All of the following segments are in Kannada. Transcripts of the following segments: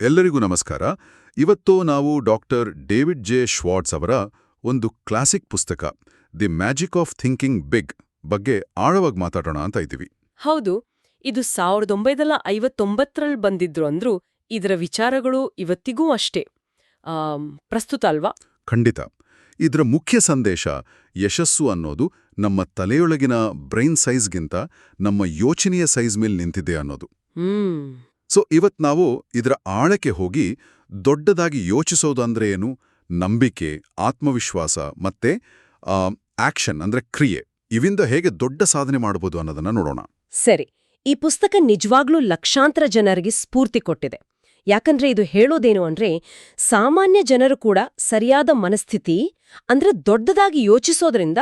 ಎಲ್ಲರಿಗೂ ನಮಸ್ಕಾರ. ಇವತ್ತು ನಾವು ಡಾಕ್ಟರ್ ಡೇವಿಡ್ ಜೆ. ಶ್ವಾಟ್ಸ್ ಅವರ ಒಂದು ಕ್ಲಾಸಿಕ್ ಪುಸ್ತಕ the magic of thinking big ಬಗ್ಗೆ ಆಳವಾಗಿ ಮಾತಾಡೋಣ ಅಂತ ಇದ್ದೀವಿ. ಹೌದು ಇದು ಸಾವಿರದ ಒಂಬೈನೂರ ಐವತ್ತೊಂಬತ್ತರಲ್ಲಿ ಬಂದಿದ್ರು ಅಂದ್ರೂ ಇದರ ವಿಚಾರಗಳು ಇವತ್ತಿಗೂ ಅಷ್ಟೇ. ಪ್ರಸ್ತುತ ಅಲ್ವಾ? ಖಂಡಿತ. ಇದರ ಮುಖ್ಯ ಸಂದೇಶ ಯಶಸ್ಸು ಅನ್ನೋದು ನಮ್ಮ ತಲೆಯೊಳಗಿನ ಬ್ರೈನ್ ಸೈಜ್ಗಿಂತ ನಮ್ಮ ಯೋಚನೆಯ ಸೈಜ್ ಮೇಲೆ ನಿಂತಿದೆ ಅನ್ನೋದು. ಹ್ಮ್. ಸೊ ಇವತ್ ನಾವು ಇದರ ಆಳಕ್ಕೆ ಹೋಗಿ ದೊಡ್ಡದಾಗಿ ಯೋಚಿಸೋದಂದ್ರೆ ಏನು? ನಂಬಿಕೆ, ಆತ್ಮವಿಶ್ವಾಸ ಮತ್ತೆ ಆಕ್ಷನ್ ಅಂದ್ರೆ ಕ್ರಿಯೆ. ಇವಿಂದ ಹೇಗೆ ದೊಡ್ಡ ಸಾಧನೆ ಮಾಡಬಹುದು ಅನ್ನೋದನ್ನ ನೋಡೋಣ. ಸರಿ. ಈ ಪುಸ್ತಕ ನಿಜವಾಗ್ಲೂ ಲಕ್ಷಾಂತರ ಜನರಿಗೆ ಸ್ಫೂರ್ತಿ ಕೊಟ್ಟಿದೆ. ಯಾಕಂದ್ರೆ ಇದು ಹೇಳೋದೇನು ಅಂದ್ರೆ, ಸಾಮಾನ್ಯ ಜನರು ಕೂಡ ಸರಿಯಾದ ಮನಸ್ಥಿತಿ ಅಂದ್ರೆ ದೊಡ್ಡದಾಗಿ ಯೋಚಿಸೋದ್ರಿಂದ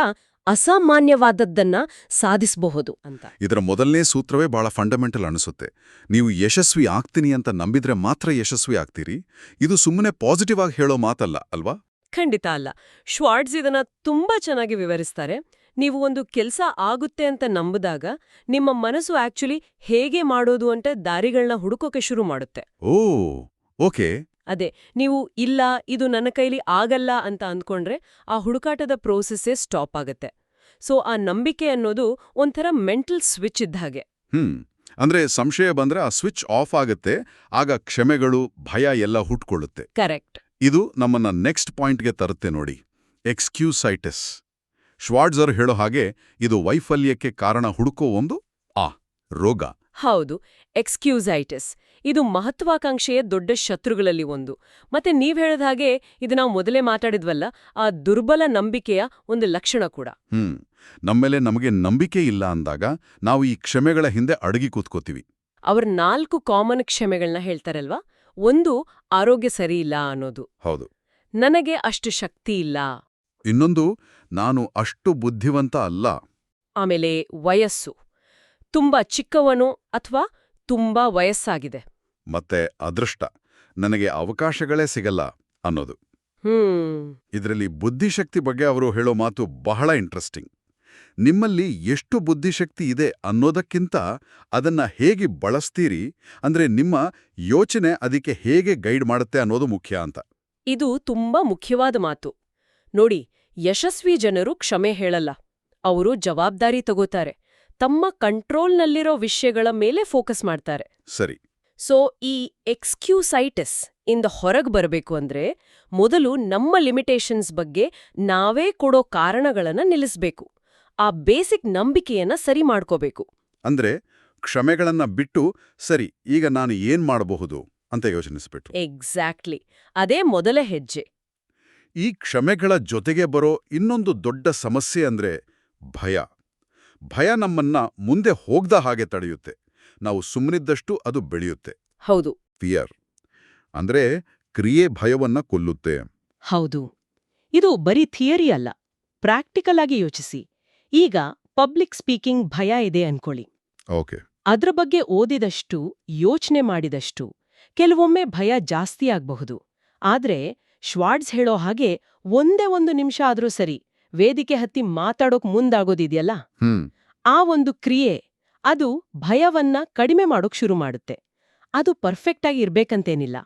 ಅಸಾಮಾನ್ಯವಾದದ್ದನ್ನ ಸಾಧಿಸಬಹುದು ಅಂತ. ಇದರ ಮೊದಲನೇ ಸೂತ್ರವೇ ಬಹಳ ಫಂಡಮೆಂಟಲ್ ಅನಿಸುತ್ತೆ. ನೀವು ಯಶಸ್ವಿ ಆಗ್ತೀನಿ ಅಂತ ನಂಬಿದ್ರೆ ಮಾತ್ರ ಯಶಸ್ವಿ ಆಗ್ತೀರಿ. ಇದು ಸುಮ್ಮನೆ ಪಾಸಿಟಿವ್ ಆಗಿ ಹೇಳೋ ಮಾತಲ್ಲ ಅಲ್ವಾ? ಖಂಡಿತ ಅಲ್ಲ. ಶ್ವಾರ್ಡ್ಸ್ ಇದನ್ನ ತುಂಬಾ ಚೆನ್ನಾಗಿ ವಿವರಿಸ್ತಾರೆ. ನೀವು ಒಂದು ಕೆಲಸ ಆಗುತ್ತೆ ಅಂತ ನಂಬಿದಾಗ ನಿಮ್ಮ ಮನಸ್ಸು ಆಕ್ಚುಲಿ ಹೇಗೆ ಮಾಡೋದು ಅಂತ ದಾರಿಗಳನ್ನ ಹುಡುಕೋಕೆ ಶುರು ಮಾಡುತ್ತೆ. Oh okay. ಅದೇ ನೀವು ಇಲ್ಲ ಇದು ನನ್ನ ಕೈಲಿ ಆಗಲ್ಲ ಅಂತ ಅಂದ್ಕೊಂಡ್ರೆ ಆ ಹುಡುಕಾಟದ ಪ್ರೋಸೆಸ್ಸೇ ಸ್ಟಾಪ್ ಆಗುತ್ತೆ. ಸೊ ಆ ನಂಬಿಕೆ ಅನ್ನೋದು ಒಂಥರ ಮೆಂಟಲ್ ಸ್ವಿಚ್ ಇದ್ದ ಹಾಗೆ. ಹ್ಮ್ ಅಂದ್ರೆ ಸಂಶಯ ಬಂದ್ರೆ ಆ ಸ್ವಿಚ್ ಆಫ್ ಆಗುತ್ತೆ ಆಗ ಕ್ಷಮೆಗಳು ಭಯ ಎಲ್ಲ ಹುಟ್ಕೊಳ್ಳುತ್ತೆ. ಕರೆಕ್ಟ್ ಇದು ನಮ್ಮನ್ನ ನೆಕ್ಸ್ಟ್ ಪಾಯಿಂಟ್ಗೆ ತರುತ್ತೆ ನೋಡಿ. ಎಕ್ಸ್ಕ್ಯೂಸೈಟಿಸ್ ಶ್ವಾರ್ಟ್ಸರ್ ಹೇಳೋ ಹಾಗೆ ಇದು ವೈಫಲ್ಯಕ್ಕೆ ಕಾರಣ ಹುಡುಕೋ ಒಂದು ಆ ರೋಗ. ಹೌದು ಎಕ್ಸ್ಕ್ಯೂಸೈಟಿಸ್ ಇದು ಮಹತ್ವಾಕಾಂಕ್ಷೆಯ ದೊಡ್ಡ ಶತ್ರುಗಳಲ್ಲಿ ಒಂದು. ಮತ್ತೆ ನೀವ್ ಹೇಳಿದ ಹಾಗೆ ಇದು ನಾವು ಮೊದಲೇ ಮಾತಾಡಿದ್ವಲ್ಲ ಆ ದುರ್ಬಲ ನಂಬಿಕೆಯ ಒಂದು ಲಕ್ಷಣ ಕೂಡ. ಹ್ಮ್. ನಮ್ಮೇಲೆ ನಮಗೆ ನಂಬಿಕೆ ಇಲ್ಲ ಅಂದಾಗ ನಾವು ಈ ಕ್ಷಮೆಗಳ ಹಿಂದೆ ಅಡಗಿ ಕೂತ್ಕೋತೀವಿ. ಅವ್ರ ನಾಲ್ಕು ಕಾಮನ್ ಕ್ಷಮೆಗಳನ್ನ ಹೇಳ್ತಾರಲ್ವಾ? ಒಂದು ಆರೋಗ್ಯ ಸರಿಯಿಲ್ಲ ಅನ್ನೋದು. ಹೌದು. ನನಗೆ ಅಷ್ಟು ಶಕ್ತಿ ಇಲ್ಲ. ಇನ್ನೊಂದು ನಾನು ಅಷ್ಟು ಬುದ್ಧಿವಂತ ಅಲ್ಲ. ಆಮೇಲೆ ವಯಸ್ಸು. ತುಂಬಾ ಚಿಕ್ಕವನು ಅಥವಾ ತುಂಬಾ ವಯಸ್ಸಾಗಿದೆ. ಮತ್ತೆ ಅದೃಷ್ಟ. ನನಗೆ ಅವಕಾಶಗಳೇ ಸಿಗಲ್ಲ ಅನ್ನೋದು. ಇದರಲ್ಲಿ ಬುದ್ಧಿಶಕ್ತಿ ಬಗ್ಗೆ ಅವರು ಹೇಳೋ ಮಾತು ಬಹಳ ಇಂಟ್ರೆಸ್ಟಿಂಗ್. ನಿಮ್ಮಲ್ಲಿ ಎಷ್ಟು ಬುದ್ಧಿಶಕ್ತಿ ಇದೆ ಅನ್ನೋದಕ್ಕಿಂತ ಅದನ್ನ ಹೇಗೆ ಬಳಸ್ತೀರಿ? ಅಂದ್ರೆ ನಿಮ್ಮ ಯೋಚನೆ ಅದಕ್ಕೆ ಹೇಗೆ ಗೈಡ್ ಮಾಡುತ್ತೆ ಅನ್ನೋದು ಮುಖ್ಯ ಅಂತ. ಇದು ತುಂಬಾ ಮುಖ್ಯವಾದ ಮಾತು. ನೋಡಿ ಯಶಸ್ವಿ ಜನರು ಕ್ಷಮೆ ಹೇಳಲ್ಲ. ಅವರು ಜವಾಬ್ದಾರಿ ತಗೋತಾರೆ. ತಮ್ಮ ಕಂಟ್ರೋಲ್ನಲ್ಲಿರೋ ವಿಷಯಗಳ ಮೇಲೆ ಫೋಕಸ್ ಮಾಡ್ತಾರೆ. ಸರಿ. ಸೊ ಈ ಎಕ್ಸ್ಕ್ಯೂಸೈಟಿಸ್ ಇಂದ ಹೊರಗೆ ಬರಬೇಕು ಅಂದ್ರೆ ಮೊದಲು ನಮ್ಮ ಲಿಮಿಟೇಷನ್ಸ್ ಬಗ್ಗೆ ನಾವೇ ಕೊಡೋ ಕಾರಣಗಳನ್ನು ನಿಲ್ಲಿಸಬೇಕು. ಆ ಬೇಸಿಕ್ ನಂಬಿಕೆಯನ್ನ ಸರಿ ಮಾಡ್ಕೋಬೇಕು. ಅಂದ್ರೆ ಕ್ಷಮೆಗಳನ್ನ ಬಿಟ್ಟು ಸರಿ ಈಗ ನಾನು ಏನ್ ಮಾಡಬಹುದು ಅಂತ ಯೋಚನಿಸ್ಬಿಟ್ಟು ಎಕ್ಸಾಕ್ಟ್ಲಿ ಅದೇ ಮೊದಲ ಹೆಜ್ಜೆ. ಈ ಕ್ಷಮೆಗಳ ಜೊತೆಗೆ ಬರೋ ಇನ್ನೊಂದು ದೊಡ್ಡ ಸಮಸ್ಯೆ ಅಂದ್ರೆ ಭಯ. ಭಯ ನಮ್ಮನ್ನ ಮುಂದೆ ಹೋಗ್ದ ಹಾಗೆ ತಡೆಯುತ್ತೆ. ನಾವು ಸುಮ್ಮನಿದ್ದಷ್ಟು ಅದು ಬೆಳೆಯುತ್ತೆ. ಹೌದು. ಫಿಯರ್ ಅಂದ್ರೆ ಕ್ರಿಯೆ ಭಯವನ್ನ ಕೊಲ್ಲುತ್ತೆ. ಹೌದು. ಇದು ಬರೀ ಥಿಯರಿ ಅಲ್ಲ ಪ್ರಾಕ್ಟಿಕಲ್ ಆಗಿ ಯೋಚಿಸಿ. ಈಗ ಪಬ್ಲಿಕ್ ಸ್ಪೀಕಿಂಗ್ ಭಯ ಇದೆ ಅನ್ಕೊಳ್ಳಿ. ಓಕೆ. ಅದ್ರ ಬಗ್ಗೆ ಓದಿದಷ್ಟು ಯೋಚನೆ ಮಾಡಿದಷ್ಟು ಕೆಲವೊಮ್ಮೆ ಭಯ ಜಾಸ್ತಿ ಆಗ್ಬಹುದು. ಆದ್ರೆ ಶ್ವಾಡ್ಸ್ ಹೇಳೋ ಹಾಗೆ ಒಂದೇ ಒಂದು ನಿಮಿಷ ಆದ್ರೂ ಸರಿ ವೇದಿಕೆ ಹತ್ತಿ ಮಾತಾಡೋಕ್ ಮುಂದಾಗೋದಿದೆಯಲ್ಲ? ಆ ಒಂದು ಕ್ರಿಯೆ ಅದು ಭಯವನ್ನ ಕಡಿಮೆ ಮಾಡೋಕ್ ಶುರು ಮಾಡುತ್ತೆ. ಅದು ಪರ್ಫೆಕ್ಟ್ ಆಗಿ ಇರ್ಬೇಕಂತೇನಿಲ್ಲ.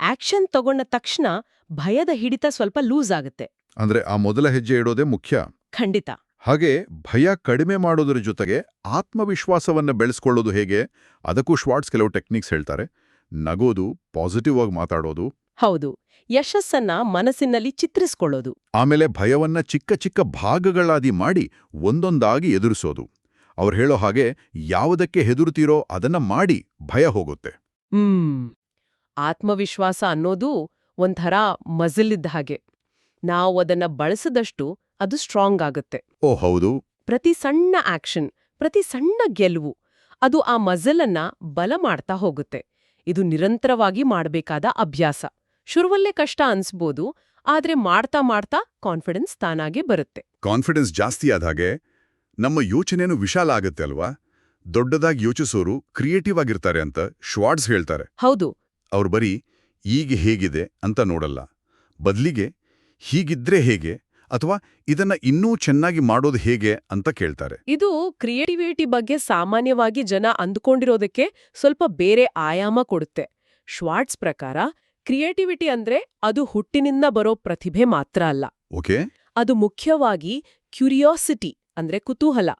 ಆಕ್ಷನ್ ತಗೊಂಡ ತಕ್ಷಣ ಭಯದ ಹಿಡಿತ ಸ್ವಲ್ಪ ಲೂಸ್ ಆಗುತ್ತೆ. ಅಂದ್ರೆ ಆ ಮೊದಲ ಹೆಜ್ಜೆ ಇಡೋದೇ ಮುಖ್ಯ. ಖಂಡಿತ. ಹಾಗೆ ಭಯ ಕಡಿಮೆ ಮಾಡೋದ್ರ ಜೊತೆಗೆ ಆತ್ಮವಿಶ್ವಾಸವನ್ನ ಬೆಳೆಸ್ಕೊಳ್ಳೋದು ಹೇಗೆ? ಅದಕ್ಕೂ ಶ್ವಾರ್ಟ್ಸ್ ಕೆಲವು ಟೆಕ್ನಿಕ್ಸ್ ಹೇಳ್ತಾರೆ. ನಗೋದು ಪಾಸಿಟಿವ್ ಆಗಿ ಮಾತಾಡೋದು. ಹೌದು. ಯಶಸ್ಸನ್ನ ಮನಸ್ಸಿನಲ್ಲಿ ಚಿತ್ರಿಸ್ಕೊಳ್ಳೋದು. ಆಮೇಲೆ ಭಯವನ್ನ ಚಿಕ್ಕ ಚಿಕ್ಕ ಭಾಗಗಳಾದಿ ಮಾಡಿ ಒಂದೊಂದಾಗಿ ಎದುರಿಸೋದು. ಅವ್ರು ಹೇಳೋ ಹಾಗೆ ಯಾವುದಕ್ಕೆ ಹೆದರುತ್ತೀರೋ ಅದನ್ನ ಮಾಡಿ ಭಯ ಹೋಗುತ್ತೆ. ಹ್ಮ್. ಆತ್ಮವಿಶ್ವಾಸ ಅನ್ನೋದು ಒಂಥರ ಮಜಲಿದ್ದ ಇದ್ದ ಹಾಗೆ. ನಾವು ಅದನ್ನ ಬಳಸದಷ್ಟು ಅದು ಸ್ಟ್ರಾಂಗ್ ಆಗುತ್ತೆ. ಓ ಹೌದು. ಪ್ರತಿ ಸಣ್ಣ ಆಕ್ಷನ್ ಪ್ರತಿ ಸಣ್ಣ ಗೆಲುವು ಅದು ಆ ಮಜಲನ್ನ ಬಲ ಮಾಡ್ತಾ ಹೋಗುತ್ತೆ. ಇದು ನಿರಂತರವಾಗಿ ಮಾಡಬೇಕಾದ ಅಭ್ಯಾಸ. ಶುರುವಲ್ಲೇ ಕಷ್ಟ ಅನ್ಸ್ಬೋದು ಆದ್ರೆ ಮಾಡ್ತಾ ಮಾಡ್ತಾ ಕಾನ್ಫಿಡೆನ್ಸ್ ತಾನಾಗೆ ಬರುತ್ತೆ. ಕಾನ್ಫಿಡೆನ್ಸ್ ಜಾಸ್ತಿ ಆದಾಗೆ ನಮ್ಮ ಯೋಚನೆಯನ್ನು ವಿಶಾಲ ಆಗುತ್ತೆ ಅಲ್ವಾ? ದೊಡ್ಡದಾಗಿ ಯೋಚಿಸೋರು ಕ್ರಿಯೇಟಿವ್ ಆಗಿರ್ತಾರೆ ಅಂತ ಶ್ವಾರ್ಟ್ಸ್ ಹೇಳ್ತಾರೆ. ಹೌದು. ಅವ್ರು ಬರೀ ಈಗ ಹೇಗಿದೆ ಅಂತ ನೋಡಲ್ಲ. ಬದಲಿಗೆ ಹೀಗಿದ್ರೆ ಹೇಗೆ ಅಥವಾ ಇದನ್ನ ಇನ್ನೂ ಚೆನ್ನಾಗಿ ಮಾಡೋದು ಹೇಗೆ ಅಂತ ಕೇಳ್ತಾರೆ. ಇದು ಕ್ರಿಯೇಟಿವಿಟಿ ಬಗ್ಗೆ ಸಾಮಾನ್ಯವಾಗಿ ಜನ ಅಂದುಕೊಂಡಿರೋದಕ್ಕೆ ಸ್ವಲ್ಪ ಬೇರೆ ಆಯಾಮ ಕೊಡುತ್ತೆ. ಶ್ವಾರ್ಟ್ಸ್ ಪ್ರಕಾರ ಕ್ರಿಯೇಟಿವಿಟಿ ಅಂದ್ರೆ ಅದು ಹುಟ್ಟಿನಿಂದ ಬರೋ ಪ್ರತಿಭೆ ಮಾತ್ರ ಅಲ್ಲ. ಓಕೆ. ಅದು ಮುಖ್ಯವಾಗಿ ಕ್ಯೂರಿಯಾಸಿಟಿ ಅಂದ್ರೆ ಕುತೂಹಲ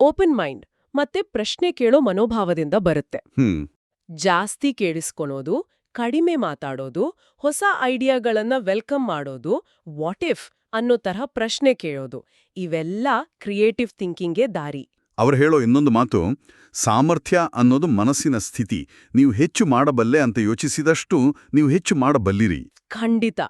ಓಪನ್ ಮೈಂಡ್ ಮತ್ತೆ ಪ್ರಶ್ನೆ ಕೇಳೋ ಮನೋಭಾವದಿಂದ ಬರುತ್ತೆ. ಹ್ಮ್. ಜಾಸ್ತಿ ಕೇಳಿಸ್ಕೊಳೋದು ಕಡಿಮೆ ಮಾತಾಡೋದು ಹೊಸ ಐಡಿಯಾಗಳನ್ನ ವೆಲ್ಕಮ್ ಮಾಡೋದು ವಾಟ್ ಇಫ್ ಅನ್ನೋ ತರಹ ಪ್ರಶ್ನೆ ಕೇಳೋದು ಇವೆಲ್ಲ ಕ್ರಿಯೇಟಿವ್ ಥಿಂಕಿಂಗ್ಗೆ ದಾರಿ. ಅವರು ಹೇಳೋ ಇನ್ನೊಂದು ಮಾತು ಸಾಮರ್ಥ್ಯ ಅನ್ನೋದು ಮನಸ್ಸಿನ ಸ್ಥಿತಿ ನೀವು ಹೆಚ್ಚು ಮಾಡಬಲ್ಲೆ ಅಂತ ಯೋಚಿಸಿದಷ್ಟು ನೀವು ಹೆಚ್ಚು ಮಾಡಬಲ್ಲಿರಿ. ಖಂಡಿತ.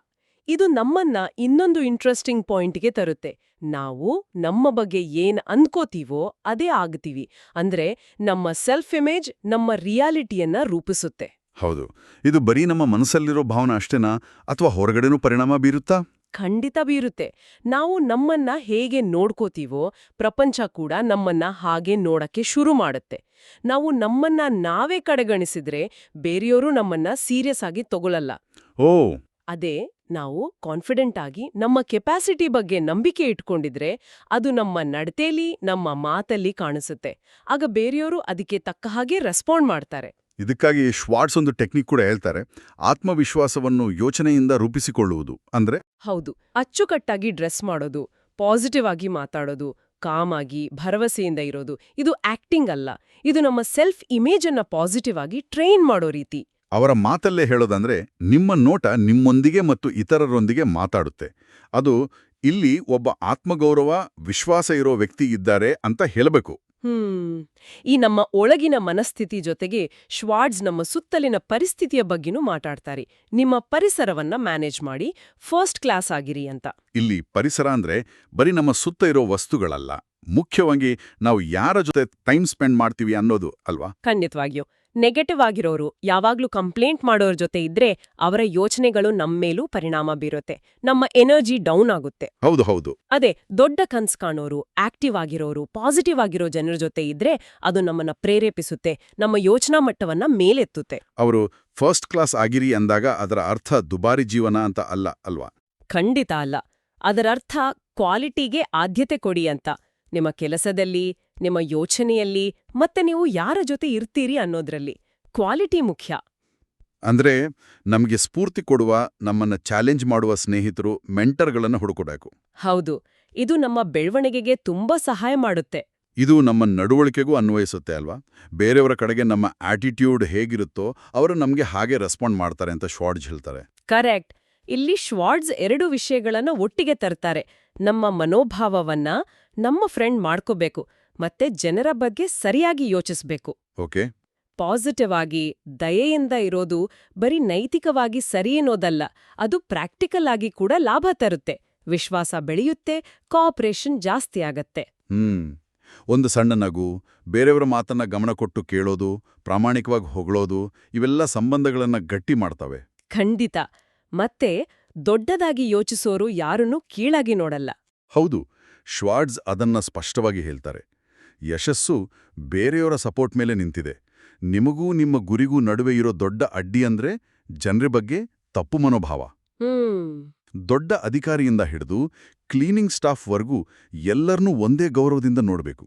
ಇದು ನಮ್ಮನ್ನ ಇನ್ನೊಂದು ಇಂಟ್ರೆಸ್ಟಿಂಗ್ ಪಾಯಿಂಟ್ಗೆ ತರುತ್ತೆ. ನಾವು ನಮ್ಮ ಬಗ್ಗೆ ಏನ್ ಅಂದ್ಕೋತೀವೋ ಅದೇ ಆಗ್ತೀವಿ. ಅಂದ್ರೆ ನಮ್ಮ ಸೆಲ್ಫ್ ಇಮೇಜ್ ನಮ್ಮ ರಿಯಾಲಿಟಿಯನ್ನ ರೂಪಿಸುತ್ತೆ. ಹೌದು. ಇದು ಬರೀ ನಮ್ಮ ಮನಸ್ಸಲ್ಲಿರೋ ಭಾವನೆ ಅಷ್ಟೇನಾ? ಅಥವಾ ಹೊರಗಡೆನೂ ಪರಿಣಾಮ ಬೀರುತ್ತಾ? ಖಂಡಿತ ಬೀರುತ್ತೆ. ನಾವು ನಮ್ಮನ್ನ ಹೇಗೆ ನೋಡ್ಕೋತೀವೋ ಪ್ರಪಂಚ ಕೂಡ ನಮ್ಮನ್ನ ಹಾಗೆ ನೋಡಕ್ಕೆ ಶುರು ಮಾಡುತ್ತೆ. ನಾವು ನಮ್ಮನ್ನ ನಾವೇ ಕಡೆಗಣಿಸಿದ್ರೆ ಬೇರೆಯವರು ನಮ್ಮನ್ನ ಸೀರಿಯಸ್ ಆಗಿ ತಗೊಳಲ್ಲ. ಓ! ಅದೇ ನಾವು ಕಾನ್ಫಿಡೆಂಟ್ ಆಗಿ ನಮ್ಮ ಕೆಪಾಸಿಟಿ ಬಗ್ಗೆ ನಂಬಿಕೆ ಇಟ್ಕೊಂಡಿದ್ರೆ ಅದು ನಮ್ಮ ನಡತೆಲಿ ನಮ್ಮ ಮಾತಲ್ಲಿ ಕಾಣಿಸುತ್ತೆ. ಆಗ ಬೇರೆಯವರು ಅದಕ್ಕೆ ತಕ್ಕ ಹಾಗೆ ರೆಸ್ಪಾಂಡ್ ಮಾಡ್ತಾರೆ. ಇದಕ್ಕಾಗಿ ಶ್ವಾರ್ಟ್ಸ್ ಒಂದು ಟೆಕ್ನಿಕ್ ಕೂಡ ಹೇಳ್ತಾರೆ. ಆತ್ಮವಿಶ್ವಾಸವನ್ನು ಯೋಚನೆಯಿಂದ ರೂಪಿಸಿಕೊಳ್ಳುವುದು. ಅಂದ್ರೆ? ಹೌದು. ಅಚ್ಚುಕಟ್ಟಾಗಿ ಡ್ರೆಸ್ ಮಾಡೋದು ಪಾಸಿಟಿವ್ ಆಗಿ ಮಾತಾಡೋದು ಕಾಮ್ ಆಗಿ ಭರವಸೆಯಿಂದ ಇರೋದು. ಇದು ಆಕ್ಟಿಂಗ್ ಅಲ್ಲ. ಇದು ನಮ್ಮ ಸೆಲ್ಫ್ ಇಮೇಜನ್ನ ಅನ್ನ ಪಾಸಿಟಿವ್ ಆಗಿ ಟ್ರೈನ್ ಮಾಡೋ ರೀತಿ. ಅವರ ಮಾತಲ್ಲೇ ಹೇಳೋದಂದ್ರೆ ನಿಮ್ಮ ನೋಟ ನಿಮ್ಮೊಂದಿಗೆ ಮತ್ತು ಇತರರೊಂದಿಗೆ ಮಾತಾಡುತ್ತೆ. ಅದು ಇಲ್ಲಿ ಒಬ್ಬ ಆತ್ಮಗೌರವ ವಿಶ್ವಾಸ ಇರೋ ವ್ಯಕ್ತಿ ಇದ್ದಾರೆ ಅಂತ ಹೇಳಬೇಕು. ಹ್ಮ್. ಈ ನಮ್ಮ ಒಳಗಿನ ಮನಸ್ಥಿತಿ ಜೊತೆಗೆ ಶ್ವಾಡ್ಸ್ ನಮ್ಮ ಸುತ್ತಲಿನ ಪರಿಸ್ಥಿತಿಯ ಬಗ್ಗೆನೂ ಮಾತಾಡ್ತಾರೆ. ನಿಮ್ಮ ಪರಿಸರವನ್ನ ಮ್ಯಾನೇಜ್ ಮಾಡಿ ಫಸ್ಟ್ ಕ್ಲಾಸ್ ಆಗಿರಿ ಅಂತ. ಇಲ್ಲಿ ಪರಿಸರ ಅಂದ್ರೆ ಬರೀ ನಮ್ಮ ಸುತ್ತ ಇರೋ ವಸ್ತುಗಳಲ್ಲ. ಮುಖ್ಯವಾಗಿ ನಾವು ಯಾರ ಜೊತೆ ಟೈಮ್ ಸ್ಪೆಂಡ್ ಮಾಡ್ತೀವಿ ಅನ್ನೋದು ಅಲ್ವಾ? ಖಂಡಿತವಾಗಿಯೂ. ನೆಗೆಟಿವ್ ಆಗಿರೋರು ಯಾವಾಗ್ಲೂ ಕಂಪ್ಲೇಂಟ್ ಮಾಡೋರ್ ಜೊತೆ ಇದ್ರೆ ಅವರ ಯೋಚನೆಗಳು ನಮ್ಮೇಲೂ ಪರಿಣಾಮ ಬೀರುತ್ತೆ. ನಮ್ಮ ಎನರ್ಜಿ ಡೌನ್ ಆಗುತ್ತೆ. ಹೌದು ಹೌದು. ಅದೇ ದೊಡ್ಡ ಕನ್ಸ್ ಕಾಣೋರು ಆಕ್ಟಿವ್ ಆಗಿರೋರು ಪಾಸಿಟಿವ್ ಆಗಿರೋ ಜನರ ಜೊತೆ ಇದ್ರೆ ಅದು ನಮ್ಮನ್ನ ಪ್ರೇರೇಪಿಸುತ್ತೆ ನಮ್ಮ ಯೋಚನಾ ಮಟ್ಟವನ್ನ ಮೇಲೆತ್ತುತ್ತೆ. ಅವರು ಫಸ್ಟ್ ಕ್ಲಾಸ್ ಆಗಿರಿ ಅಂದಾಗ ಅದರ ಅರ್ಥ ದುಬಾರಿ ಜೀವನ ಅಂತ ಅಲ್ಲ ಅಲ್ವಾ? ಖಂಡಿತ ಅಲ್ಲ. ಅದರರ್ಥ ಕ್ವಾಲಿಟಿಗೆ ಆದ್ಯತೆ ಕೊಡಿ ಅಂತ. ನಿಮ್ಮ ಕೆಲಸದಲ್ಲಿ ನಿಮ್ಮ ಯೋಚನೆಯಲ್ಲಿ ಮತ್ತೆ ನೀವು ಯಾರ ಜೊತೆ ಇರ್ತೀರಿ ಅನ್ನೋದ್ರಲ್ಲಿ ಕ್ವಾಲಿಟಿ ಮುಖ್ಯ. ಅಂದ್ರೆ ನಮಗೆ ಸ್ಫೂರ್ತಿ ಕೊಡುವ ನಮ್ಮನ್ನ ಚಾಲೆಂಜ್ ಮಾಡುವ ಸ್ನೇಹಿತರು ಮೆಂಟರ್ಗಳನ್ನು ಹುಡುಕಬೇಕು. ಹೌದು. ಇದು ನಮ್ಮ ಬೆಳವಣಿಗೆಗೆ ತುಂಬಾ ಸಹಾಯ ಮಾಡುತ್ತೆ. ಇದು ನಮ್ಮ ನಡವಳಿಕೆಗೂ ಅನ್ವಯಿಸುತ್ತೆ ಅಲ್ವಾ? ಬೇರೆಯವರ ಕಡೆಗೆ ನಮ್ಮ ಆಟಿಟ್ಯೂಡ್ ಹೇಗಿರುತ್ತೋ ಅವರು ನಮಗೆ ಹಾಗೆ ರೆಸ್ಪಾಂಡ್ ಮಾಡ್ತಾರೆ ಅಂತ ಶಾರ್ಟ್ ಹೇಳ್ತಾರೆ. ಕರೆಕ್ಟ್ ಇಲ್ಲಿ ಶ್ವಾರ್ಡ್ಸ್ ಎರಡು ವಿಷಯಗಳನ್ನು ಒಟ್ಟಿಗೆ ತರ್ತಾರೆ. ನಮ್ಮ ಮನೋಭಾವವನ್ನ ನಮ್ಮ ಫ್ರೆಂಡ್ ಮಾಡ್ಕೋಬೇಕು ಮತ್ತೆ ಜನರ ಬಗ್ಗೆ ಸರಿಯಾಗಿ ಯೋಚಿಸ್ಬೇಕು. ಓಕೆ. ಪಾಸಿಟಿವ್ ಆಗಿ ದಯೆಯಿಂದ ಇರೋದು ಬರೀ ನೈತಿಕವಾಗಿ ಸರಿ ಅನ್ನೋದಲ್ಲ ಅದು ಪ್ರಾಕ್ಟಿಕಲ್ ಆಗಿ ಕೂಡ ಲಾಭ ತರುತ್ತೆ. ವಿಶ್ವಾಸ ಬೆಳೆಯುತ್ತೆ ಕೋಆಪರೇಷನ್ ಜಾಸ್ತಿ ಆಗತ್ತೆ. ಹ್ಮ್. ಒಂದು ಸಣ್ಣ ನಗು ಬೇರೆಯವರ ಮಾತನ್ನ ಗಮನ ಕೊಟ್ಟು ಕೇಳೋದು ಪ್ರಾಮಾಣಿಕವಾಗಿ ಹೊಗಳೋದು ಇವೆಲ್ಲ ಸಂಬಂಧಗಳನ್ನ ಗಟ್ಟಿ ಮಾಡ್ತವೆ. ಖಂಡಿತ. ಮತ್ತೆ ದೊಡ್ಡದಾಗಿ ಯೋಚಿಸೋರು ಯಾರನ್ನೂ ಕೀಳಾಗಿ ನೋಡಲ್ಲ. ಹೌದು ಶ್ವಾರ್ಡ್ಸ್ ಅದನ್ನ ಸ್ಪಷ್ಟವಾಗಿ ಹೇಳ್ತಾರೆ. ಯಶಸ್ಸು ಬೇರೆಯವರ ಸಪೋರ್ಟ್ ಮೇಲೆ ನಿಂತಿದೆ. ನಿಮಗೂ ನಿಮ್ಮ ಗುರಿಗೂ ನಡುವೆ ಇರೋ ದೊಡ್ಡ ಅಡ್ಡಿ ಅಂದ್ರೆ ಜನರ ಬಗ್ಗೆ ತಪ್ಪು ಮನೋಭಾವ. ದೊಡ್ಡ ಅಧಿಕಾರಿಯಿಂದ ಹಿಡಿದು ಕ್ಲೀನಿಂಗ್ ಸ್ಟಾಫ್ವರೆಗೂ ಎಲ್ಲರನ್ನೂ ಒಂದೇ ಗೌರವದಿಂದ ನೋಡಬೇಕು.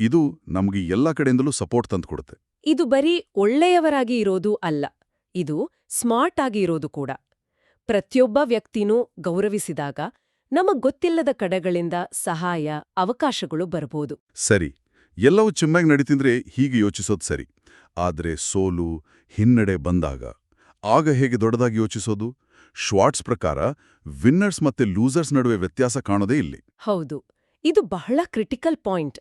ಇದು ನಮಗೆ ಎಲ್ಲ ಕಡೆಯಿಂದಲೂ ಸಪೋರ್ಟ್ ತಂದುಕೊಡುತ್ತೆ ಇದು ಬರೀ ಒಳ್ಳೆಯವರಾಗಿ ಇರೋದು ಅಲ್ಲ ಇದು ಸ್ಮಾರ್ಟ್ ಆಗಿ ಇರೋದು ಕೂಡ. ಪ್ರತಿಯೊಬ್ಬ ವ್ಯಕ್ತಿನೂ ಗೌರವಿಸಿದಾಗ ನಮಗ್ ಗೊತ್ತಿಲ್ಲದ ಕಡೆಗಳಿಂದ ಸಹಾಯ ಅವಕಾಶಗಳು ಬರಬಹುದು ಸರಿ ಎಲ್ಲವೂ ಚೆನ್ನಾಗಿ ನಡೀತಿದ್ರೆ ಹೀಗೆ ಯೋಚಿಸೋದು ಸರಿ. ಆದ್ರೆ ಸೋಲು ಹಿನ್ನಡೆ ಬಂದಾಗ ಆಗ ಹೇಗೆ ದೊಡ್ಡದಾಗಿ ಯೋಚಿಸೋದು? ಶ್ವಾಟ್ಸ್ ಪ್ರಕಾರ ವಿನ್ನರ್ಸ್ ಮತ್ತೆ ಲೂಸರ್ಸ್ ನಡುವೆ ವ್ಯತ್ಯಾಸ ಕಾಣೋದೇ ಇಲ್ಲಿ. ಹೌದು ಇದು ಬಹಳ ಕ್ರಿಟಿಕಲ್ ಪಾಯಿಂಟ್.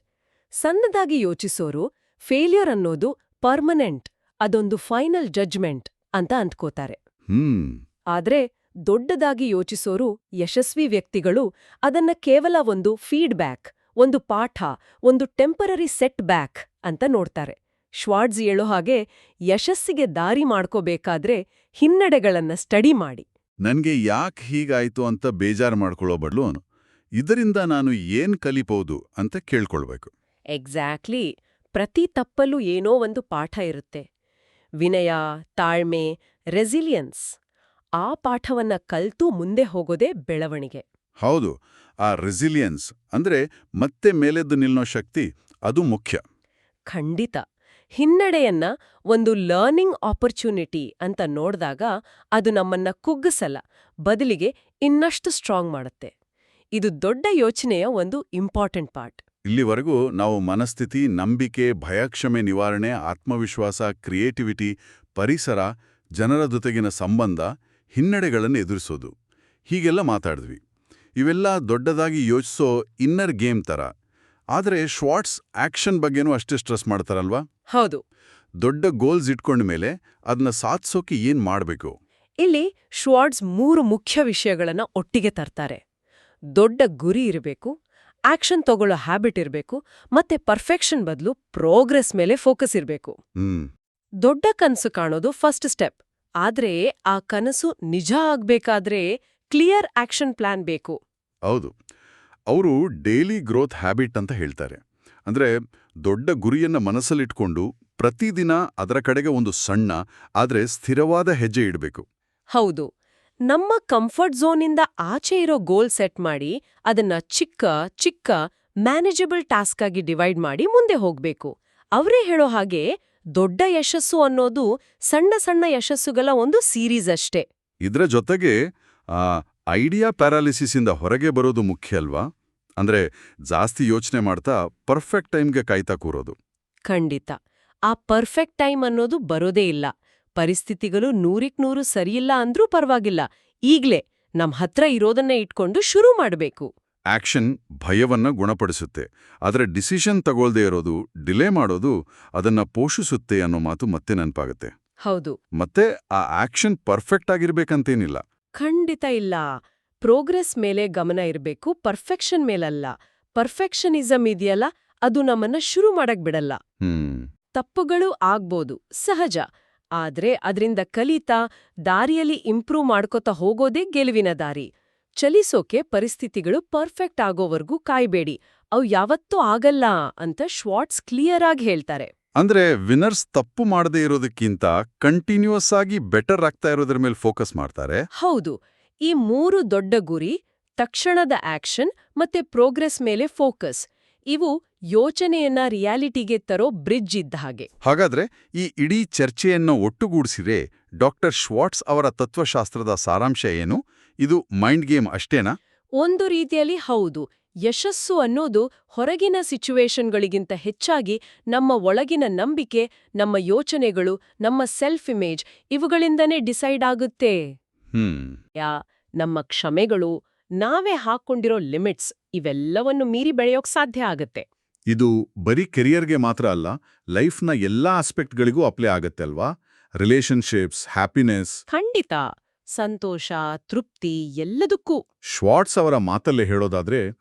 ಸಣ್ಣದಾಗಿ ಯೋಚಿಸೋರು ಫೇಲ್ಯೂರ್ ಅನ್ನೋದು ಪರ್ಮನೆಂಟ್ ಅದೊಂದು ಫೈನಲ್ ಜಡ್ಜ್ಮೆಂಟ್ ಅಂತ ಅಂದ್ಕೋತಾರೆ. ಹ್ಮ್. ಆದ್ರೆ ದೊಡ್ಡದಾಗಿ ಯೋಚಿಸೋರು ಯಶಸ್ವಿ ವ್ಯಕ್ತಿಗಳು ಅದನ್ನ ಕೇವಲ ಒಂದು ಫೀಡ್ಬ್ಯಾಕ್ ಒಂದು ಪಾಠ ಒಂದು ಟೆಂಪರರಿ ಸೆಟ್ ಬ್ಯಾಕ್ ಅಂತ ನೋಡ್ತಾರೆ. ಶ್ವಾಡ್ಸ್ ಹೇಳೋ ಹಾಗೆ ಯಶಸ್ಸಿಗೆ ದಾರಿ ಮಾಡ್ಕೋಬೇಕಾದ್ರೆ ಹಿನ್ನಡೆಗಳನ್ನ ಸ್ಟಡಿ ಮಾಡಿ. ನನ್ಗೆ ಯಾಕೆ ಹೀಗಾಯ್ತು ಅಂತ ಬೇಜಾರು ಮಾಡ್ಕೊಳ್ಳೋ ಬದಲು ಇದರಿಂದ ನಾನು ಏನ್ ಕಲಿಬಹುದು ಅಂತ ಕೇಳ್ಕೊಳ್ಬೇಕು. ಎಕ್ಸಾಕ್ಟ್ಲಿ. ಪ್ರತಿ ತಪ್ಪಲ್ಲೂ ಏನೋ ಒಂದು ಪಾಠ ಇರುತ್ತೆ. ವಿನಯ ತಾಳ್ಮೆ ರೆಸಿಲಿಯನ್ಸ್. ಆ ಪಾಠವನ್ನ ಕಲ್ತು ಮುಂದೆ ಹೋಗೋದೇ ಬೆಳವಣಿಗೆ. ಹೌದು ಆ ರೆಸಿಲಿಯನ್ಸ್ ಅಂದ್ರೆ ಮತ್ತೆ ಮೇಲೆದ್ದು ನಿಲ್ಲೋ ಶಕ್ತಿ ಅದು ಮುಖ್ಯ. ಖಂಡಿತ. ಹಿನ್ನಡೆಯನ್ನ ಒಂದು ಲರ್ನಿಂಗ್ ಆಪರ್ಚುನಿಟಿ ಅಂತ ನೋಡಿದಾಗ ಅದು ನಮ್ಮನ್ನ ಕುಗ್ಗಿಸಲ್ಲ ಬದಲಿಗೆ ಇನ್ನಷ್ಟು ಸ್ಟ್ರಾಂಗ್ ಮಾಡುತ್ತೆ. ಇದು ದೊಡ್ಡ ಯೋಚನೆಯ ಒಂದು ಇಂಪಾರ್ಟೆಂಟ್ ಪಾರ್ಟ್ ಇಲ್ಲಿವರೆಗೂ ನಾವು ಮನಸ್ಥಿತಿ ನಂಬಿಕೆ ಭಯಕ್ಷಮೆ ನಿವಾರಣೆ ಆತ್ಮವಿಶ್ವಾಸ ಕ್ರಿಯೇಟಿವಿಟಿ ಪರಿಸರ ಜನರ ಜೊತೆಗಿನ ಸಂಬಂಧ ಹಿನ್ನಡೆಗಳನ್ನು ಎದುರಿಸೋದು. ಹೀಗೆಲ್ಲ ಮಾತಾಡಿದ್ವಿ. ಇವೆಲ್ಲ ದೊಡ್ಡದಾಗಿ ಯೋಚಿಸೋ ಇನ್ನರ್ ಗೇಮ್ ಥರ ಆದರೆ ಶ್ವಾರ್ಟ್ಸ್ ಆಕ್ಷನ್ ಬಗ್ಗೆನೂ ಅಷ್ಟೇ ಸ್ಟ್ರೆಸ್ ಮಾಡ್ತಾರಲ್ವಾ? ಹೌದು. ದೊಡ್ಡ ಗೋಲ್ಸ್ ಇಟ್ಕೊಂಡ ಮೇಲೆ ಅದನ್ನ ಸಾಧಿಸೋಕೆ ಏನು ಮಾಡಬೇಕು? ಇಲ್ಲಿ ಶ್ವಾರ್ಡ್ಸ್ ಮೂರು ಮುಖ್ಯ ವಿಷಯಗಳನ್ನ ಒಟ್ಟಿಗೆ ತರ್ತಾರೆ. ದೊಡ್ಡ ಗುರಿ ಇರಬೇಕು ಆಕ್ಷನ್ ತಗೊಳ್ಳೋ ಹ್ಯಾಬಿಟ್ ಇರಬೇಕು ಮತ್ತೆ ಪರ್ಫೆಕ್ಷನ್ ಬದಲು ಪ್ರೋಗ್ರೆಸ್ ಮೇಲೆ ಫೋಕಸ್ ಇರಬೇಕು. ದೊಡ್ಡ ಕನಸು ಕಾಣೋದು ಫಸ್ಟ್ ಸ್ಟೆಪ್. ಆದ್ರೆ ಆ ಕನಸು ನಿಜ ಆಗ್ಬೇಕಾದ್ರೆ ಕ್ಲಿಯರ್ ಆಕ್ಷನ್ ಪ್ಲಾನ್ ಬೇಕು. ಹೌದು. ಅವರು ಡೇಲಿ ಗ್ರೋತ್ ಹ್ಯಾಬಿಟ್ ಅಂತ ಹೇಳ್ತಾರೆ. ಅಂದ್ರೆ ದೊಡ್ಡ ಗುರಿಯನ್ನ ಮನಸ್ಸಲ್ಲಿಟ್ಕೊಂಡು ಪ್ರತಿದಿನ ಅದರ ಕಡೆಗೆ ಒಂದು ಸಣ್ಣ ಆದ್ರೆ ಸ್ಥಿರವಾದ ಹೆಜ್ಜೆ ಇಡಬೇಕು. ಹೌದು. ನಮ್ಮ ಕಂಫರ್ಟ್ ಝೋನಿಂದ ಆಚೆ ಇರೋ ಗೋಲ್ ಸೆಟ್ ಮಾಡಿ ಅದನ್ನ ಚಿಕ್ಕ ಚಿಕ್ಕ ಮ್ಯಾನೇಜಬಲ್ ಟಾಸ್ಕ್ ಆಗಿ ಡಿವೈಡ್ ಮಾಡಿ ಮುಂದೆ ಹೋಗ್ಬೇಕು. ಅವರೇ ಹೇಳೋ ಹಾಗೆ ದೊಡ್ಡ ಯಶಸ್ಸು ಅನ್ನೋದು ಸಣ್ಣ ಸಣ್ಣ ಯಶಸ್ಸುಗಳ ಒಂದು ಸೀರೀಸ್ ಅಷ್ಟೇ. ಇದ್ರ ಜೊತೆಗೆ ಆ ಐಡಿಯಾ ಪ್ಯಾರಾಲಿಸಿಸಿಂದ ಹೊರಗೆ ಬರೋದು ಮುಖ್ಯ ಅಲ್ವಾ? ಅಂದ್ರೆ ಜಾಸ್ತಿ ಯೋಚನೆ ಮಾಡ್ತಾ ಪರ್ಫೆಕ್ಟ್ ಟೈಮ್ಗೆ ಕಾಯ್ತಾ ಕೂರೋದು. ಖಂಡಿತ. ಆ ಪರ್ಫೆಕ್ಟ್ ಟೈಮ್ ಅನ್ನೋದು ಬರೋದೇ ಇಲ್ಲ. ಪರಿಸ್ಥಿತಿಗಳು ನೂರಿಕ್ ನೂರು ಸರಿಯಿಲ್ಲ ಅಂದ್ರೂ ಪರವಾಗಿಲ್ಲ. ಈಗ್ಲೇ ನಮ್ಮ ಹತ್ರ ಇರೋದನ್ನ ಇಟ್ಕೊಂಡು ಶುರು ಮಾಡ್ಬೇಕು. ಆಕ್ಷನ್ ಭಯವನ್ನ ಗುಣಪಡಿಸುತ್ತೆ. ಆದರೆ ಡಿಸಿಷನ್ ತಗೊಳ್ದೇ ಇರೋದು ಡಿಲೇ ಮಾಡೋದು ಅದನ್ನ ಪೋಷಿಸುತ್ತೆ ಅನ್ನೋ ಮಾತು ಮತ್ತೆ ನೆನಪಾಗುತ್ತೆ. ಹೌದು. ಮತ್ತೆ ಆ ಆಕ್ಷನ್ ಪರ್ಫೆಕ್ಟ್ ಆಗಿರ್ಬೇಕಂತೇನಿಲ್ಲ. ಖಂಡಿತ ಇಲ್ಲ. ಪ್ರೋಗ್ರೆಸ್ ಮೇಲೆ ಗಮನ ಇರಬೇಕು ಪರ್ಫೆಕ್ಷನ್ ಮೇಲಲ್ಲ. ಪರ್ಫೆಕ್ಷನಿಸಮ್ ಇದೆಯಲ್ಲ ಅದು ನಮ್ಮನ್ನ ಶುರು ಮಾಡಕ್ ಬಿಡಲ್ಲ. ತಪ್ಪುಗಳು ಆಗ್ಬೋದು ಸಹಜ. ಆದ್ರೆ ಅದರಿಂದ ಕಲಿತಾ ದಾರಿಯಲ್ಲಿ ಇಂಪ್ರೂವ್ ಮಾಡ್ಕೋತಾ ಹೋಗೋದೇ ಗೆಲುವಿನ ದಾರಿ. ಚಲಿಸೋಕೆ ಪರಿಸ್ಥಿತಿಗಳು ಪರ್ಫೆಕ್ಟ್ ಆಗೋವರೆಗೂ ಕಾಯ್ಬೇಡಿ. ಅವು ಯಾವತ್ತೂ ಆಗಲ್ಲ ಅಂತ ಶ್ವಾಟ್ಸ್ ಕ್ಲಿಯರ್ ಆಗಿ ಹೇಳ್ತಾರೆ. ಅಂದ್ರೆ ವಿನರ್ಸ್ ತಪ್ಪು ಮಾಡದೇ ಇರೋದಕ್ಕಿಂತ ಕಂಟಿನ್ಯೂಸ್ ಆಗಿ ಬೆಟರ್ ಆಗ್ತಾ ಇರೋದ್ರ ಮೇಲೆ ಫೋಕಸ್ ಮಾಡ್ತಾರೆ? ಹೌದು. ಈ ಮೂರು ದೊಡ್ಡ ಗುರಿ ತಕ್ಷಣದ ಆಕ್ಷನ್ ಮತ್ತೆ ಪ್ರೋಗ್ರೆಸ್ ಮೇಲೆ ಫೋಕಸ್ ಇವು ಯೋಚನೆಯನ್ನ ರಿಯಾಲಿಟಿಗೆ ತರೋ ಬ್ರಿಡ್ಜ್ ಇದ್ದ ಹಾಗೆ. ಹಾಗಾದ್ರೆ ಈ ಇಡೀ ಚರ್ಚೆಯನ್ನು ಒಟ್ಟುಗೂಡಿಸಿರೆ ಡಾಕ್ಟರ್ ಶ್ವಾಟ್ಸ್ ಅವರ ತತ್ವಶಾಸ್ತ್ರದ ಸಾರಾಂಶ ಏನು? ಇದು ಮೈಂಡ್ ಗೇಮ್ ಅಷ್ಟೇನಾ? ಒಂದು ರೀತಿಯಲ್ಲಿ ಹೌದು. ಯಶಸ್ಸು ಅನ್ನೋದು ಹೊರಗಿನ ಸಿಚುವೇಶನ್ಗಳಿಗಿಂತ ಹೆಚ್ಚಾಗಿ ನಮ್ಮ ಒಳಗಿನ ನಂಬಿಕೆ ನಮ್ಮ ಯೋಚನೆಗಳು ನಮ್ಮ ಸೆಲ್ಫ್ ಇಮೇಜ್ ಇವುಗಳಿಂದನೇ ಡಿಸೈಡ್ ಆಗುತ್ತೆ. ಯಾ ನಮ್ಮ ಕ್ಷಮೆಗಳು ನಾವೇ ಹಾಕೊಂಡಿರೋ ಲಿಮಿಟ್ಸ್ ಇವೆಲ್ಲವನ್ನು ಮೀರಿ ಬೆಳೆಯೋಕ್ ಸಾಧ್ಯ ಆಗತ್ತೆ. ಇದು ಬರೀ ಕೆರಿಯರ್ಗೆ ಮಾತ್ರ ಅಲ್ಲ ಲೈಫ್ನ ಎಲ್ಲಾ ಆಸ್ಪೆಕ್ಟ್ಗಳಿಗೂ ಅಪ್ಲೈ ಆಗತ್ತೆ ಅಲ್ವಾ? ರಿಲೇಶನ್ಶಿಪ್ಸ್ ಹ್ಯಾಪಿನೆಸ್ ಖಂಡಿತ. ಸಂತೋಷ ತೃಪ್ತಿ ಎಲ್ಲದಕ್ಕೂ. ಶ್ವಾಟ್ಸ್ ಅವರ ಮಾತಲ್ಲೇ ಹೇಳೋದಾದ್ರೆ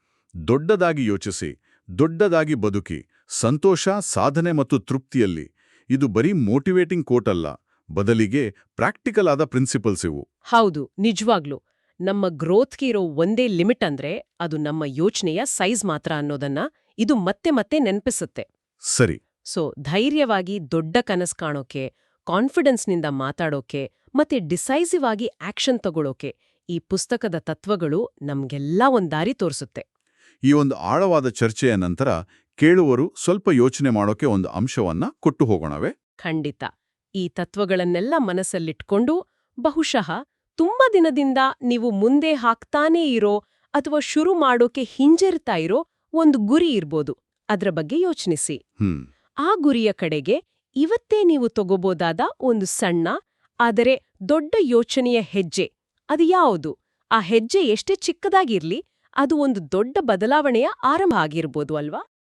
ದೊಡ್ಡದಾಗಿ ಯೋಚಿಸಿ ದೊಡ್ಡದಾಗಿ ಬದುಕಿ ಸಂತೋಷ ಸಾಧನೆ ಮತ್ತು ತೃಪ್ತಿಯಲ್ಲಿ. ಇದು ಬರೀ ಮೋಟಿವೇಟಿಂಗ್ ಕೋಟ್ ಅಲ್ಲ ಬದಲಿಗೆ ಪ್ರಾಕ್ಟಿಕಲ್ ಆದ ಪ್ರಿನ್ಸಿಪಲ್ಸ್ ಇವು. ಹೌದು ನಿಜವಾಗ್ಲು. ನಮ್ಮ ಗ್ರೋತ್ಗೆ ಇರೋ ಒಂದೇ ಲಿಮಿಟ್ ಅಂದ್ರೆ ಅದು ನಮ್ಮ ಯೋಚನೆಯ ಸೈಜ್ ಮಾತ್ರ ಅನ್ನೋದನ್ನ ಇದು ಮತ್ತೆ ಮತ್ತೆ ನೆನಪಿಸುತ್ತೆ. ಸರಿ. ಸೊ ಧೈರ್ಯವಾಗಿ ದೊಡ್ಡ ಕನಸ್ ಕಾಣೋಕೆ ಕಾನ್ಫಿಡೆನ್ಸ್ನಿಂದ ಮಾತಾಡೋಕೆ ಮತ್ತೆ ಡಿಸೈಸಿವ್ ಆಗಿ ಆಕ್ಷನ್ ತಗೊಳ್ಳೋಕೆ ಈ ಪುಸ್ತಕದ ತತ್ವಗಳು ನಮ್ಗೆಲ್ಲ ಒಂದ್ ದಾರಿ ತೋರಿಸುತ್ತೆ. ಈ ಒಂದು ಆಳವಾದ ಚರ್ಚೆಯ ನಂತರ ಕೇಳುವರು ಸ್ವಲ್ಪ ಯೋಚನೆ ಮಾಡೋಕೆ ಒಂದು ಅಂಶವನ್ನ ಕೊಟ್ಟು ಹೋಗೋಣವೇ? ಖಂಡಿತ. ಈ ತತ್ವಗಳನ್ನೆಲ್ಲ ಮನಸ್ಸಲ್ಲಿಟ್ಕೊಂಡು ಬಹುಶಃ ತುಂಬಾ ದಿನದಿಂದ ನೀವು ಮುಂದೆ ಹಾಕ್ತಾನೇ ಇರೋ ಅಥವಾ ಶುರು ಮಾಡೋಕೆ ಹಿಂಜರಿತಾ ಇರೋ ಒಂದು ಗುರಿ ಇರ್ಬೋದು. ಅದರ ಬಗ್ಗೆ ಯೋಚನಿಸಿ. ಆ ಗುರಿಯ ಕಡೆಗೆ ಇವತ್ತೇ ನೀವು ತಗೋಬೋದಾದ ಒಂದು ಸಣ್ಣ ಆದರೆ ದೊಡ್ಡ ಯೋಚನೆಯ ಹೆಜ್ಜೆ. ಅದು ಯಾವುದು? ಆ ಹೆಜ್ಜೆ ಎಷ್ಟೇ ಚಿಕ್ಕದಾಗಿರ್ಲಿ, ಅದು ಒಂದು ದೊಡ್ಡ ಬದಲಾವಣೆಯ ಆರಂಭ ಆಗಿರ್ಬೋದು ಅಲ್ವಾ?